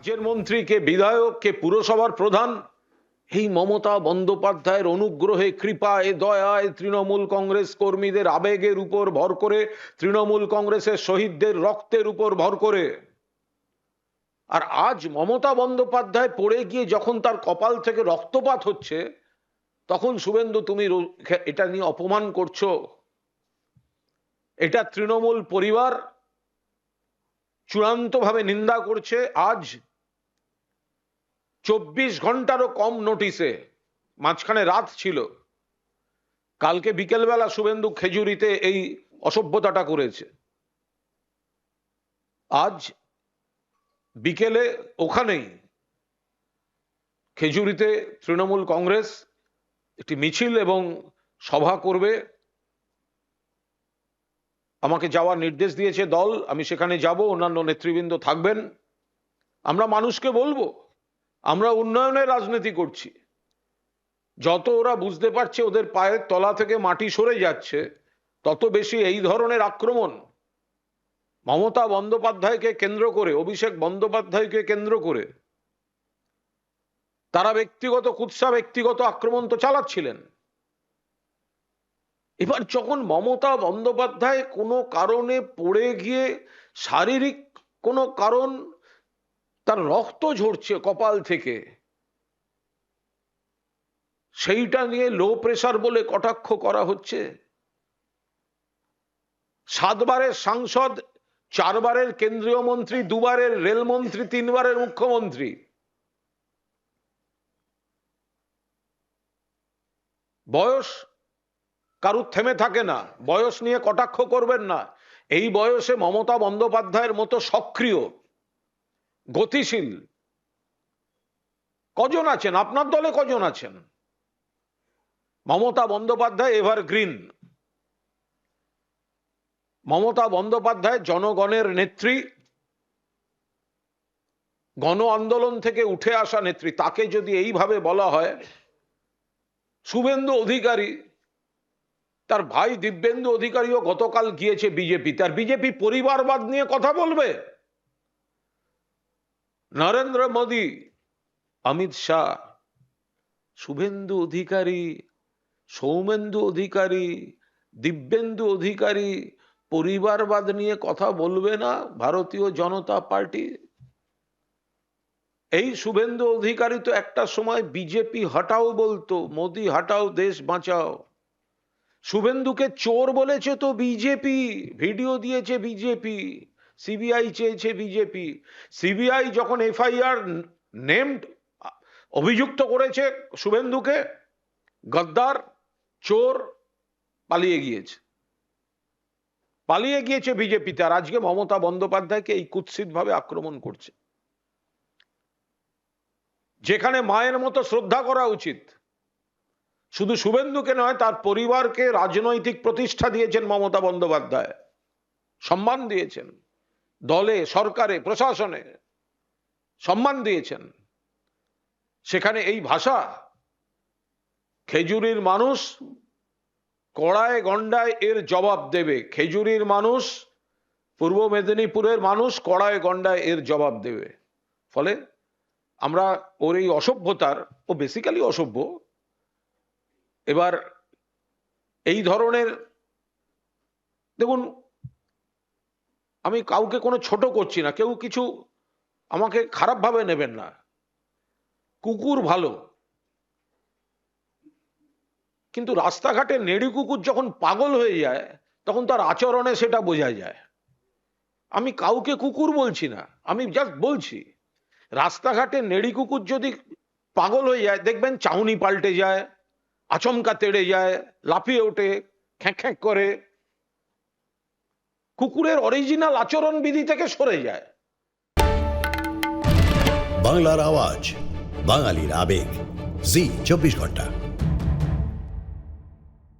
রাজ্যের মন্ত্রী কে বিধায়ক কে পুরসভার প্রধান। এই মমতা বন্দ্যোপাধ্যায়ের অনুগ্রহে, কৃপায়, দয়ায় তৃণমূল কংগ্রেস কর্মীদের আবেগের উপর ভর করে, তৃণমূল কংগ্রেসের শহীদদের রক্তের উপর ভর করে। আর আজ মমতা বন্দ্যোপাধ্যায় পড়ে গিয়ে যখন তার কপাল থেকে রক্তপাত হচ্ছে, তখন শুভেন্দু, তুমি এটা নিয়ে অপমান করছ। এটা তৃণমূল পরিবার চূড়ান্তভাবে নিন্দা করছে। আজ চব্বিশ ঘন্টারও কম নোটিসে মাঝখানে রাত ছিল। কালকে বিকেলবেলা শুভেন্দু খেজুরিতে এই অসভ্যতাটা করেছে। আজ বিকেলে ওখানেই খেজুরিতে তৃণমূল কংগ্রেস একটি মিছিল এবং সভা করবে। আমাকে যাওয়ার নির্দেশ দিয়েছে দল। আমি সেখানে যাব, অন্যান্য নেতৃবৃন্দ থাকবেন। আমরা মানুষকে বলব আমরা উন্নয়নের রাজনীতি করছি। যত ওরা বুঝতে পারছে ওদের পায়ের তলা থেকে মাটি সরে যাচ্ছে, তত বেশি এই ধরনের আক্রমণ মমতা বন্দ্যোপাধ্যায়কে কেন্দ্র করে, অভিষেক বন্দ্যোপাধ্যায়কে কেন্দ্র করে তারা ব্যক্তিগত, কুৎসা ব্যক্তিগত আক্রমণ তো চালাচ্ছিলেন। এবার যখন মমতা বন্দ্যোপাধ্যায় কোনো কারণে পড়ে গিয়ে শারীরিক কোনো কারণ তার রক্ত ঝরছে কপাল থেকে। সেইটা নিয়ে লো প্রেসার বলে কটাক্ষ করা হচ্ছে। সাতবারের সাংসদ, চারবারের কেন্দ্রীয় মন্ত্রী, দুবারের রেলমন্ত্রী, তিনবারের মুখ্যমন্ত্রী। বয়স কারুর থেমে থাকে না, বয়স নিয়ে কটাক্ষ করবেন না। এই বয়সে মমতা বন্দ্যোপাধ্যায়ের মতো সক্রিয় গতিশীল। কজন আছেন? আপনার দলে কজন আছেন? মমতা বন্দ্যোপাধ্যায় এভারগ্রিন মমতা বন্দ্যোপাধ্যায় জনগণের নেত্রী। গণ আন্দোলন থেকে উঠে আসা নেত্রী। তাকে যদি এইভাবে বলা হয়, শুভেন্দু অধিকারী, তার ভাই দিব্যেন্দু অধিকারীও গতকাল গিয়েছে বিজেপি। তার বিজেপি পরিবারবাদ নিয়ে কথা বলবে? নরেন্দ্র মোদী, অমিত শাহ, শুভেন্দু অধিকারী, সৌমেন্দু অধিকারী, দিব্যেন্দু অধিকারী, পরিবারবাদ নিয়ে কথা বলবে না ভারতীয় জনতা পার্টি? এই শুভেন্দু অধিকারী তো একটা সময় বিজেপি হটাও বলতো, মোদি হটাও দেশ বাঁচাও। শুভেন্দুকে চোর বলেছে তো বিজেপি, ভিডিও দিয়েছে বিজেপি। সিবিআই চেয়েছে বিজেপি সিবিআই যখন এফআইআর নেমড অভিযুক্ত করেছে শুভেন্দুকে, গদ্দার, চোর, পালিয়ে গিয়েছে। পালিয়ে গিয়েছে বিজেপিতে আর আজকে মমতা বন্দ্যোপাধ্যায়কে এই কুৎসিত ভাবে আক্রমণ করছে। যেখানে মায়ের মতো শ্রদ্ধা করা উচিত। শুধু শুভেন্দুকে নয়, তার পরিবারকে রাজনৈতিক প্রতিষ্ঠা দিয়েছেন মমতা বন্দ্যোপাধ্যায়। সম্মান দিয়েছেন। দলে, সরকারে, প্রশাসনে সম্মান দিয়েছেন। সেখানে এই ভাষা, খেজুরির মানুষ কড়ায় গন্ডায় এর জবাব দেবে। খেজুরির মানুষ, পূর্ব মেদিনীপুরের মানুষ কড়ায় গন্ডায় এর জবাব দেবে। ফলে আমরা ওর এই অসভ্যতার, ও বেসিক্যালি অসভ্য, এবার এই ধরনের, দেখুন আমি কাউকে কোনো ছোট করছি না, কেউ কিছু আমাকে খারাপভাবে নেবেন না। কুকুর ভালো। কিন্তু রাস্তাঘাটে নেড়ি কুকুর যখন পাগল হয়ে যায়, তখন তার আচরণে সেটা বোঝা যায়। আমি কাউকে কুকুর বলছি না, আমি জাস্ট বলছি, রাস্তাঘাটে নেড়ি কুকুর যদি পাগল হয়ে যায়, দেখবেন চাউনি পাল্টে যায়, আচমকা তেড়ে যায়, লাফিয়ে ওঠে, খ্যাঁক খ্যাঁক করে কুকুরের অরিজিনাল আচরণ বিধি থেকে সরে যায়। বাংলার আওয়াজ বাঙালির আবেগ। জি চব্বিশ ঘণ্টা।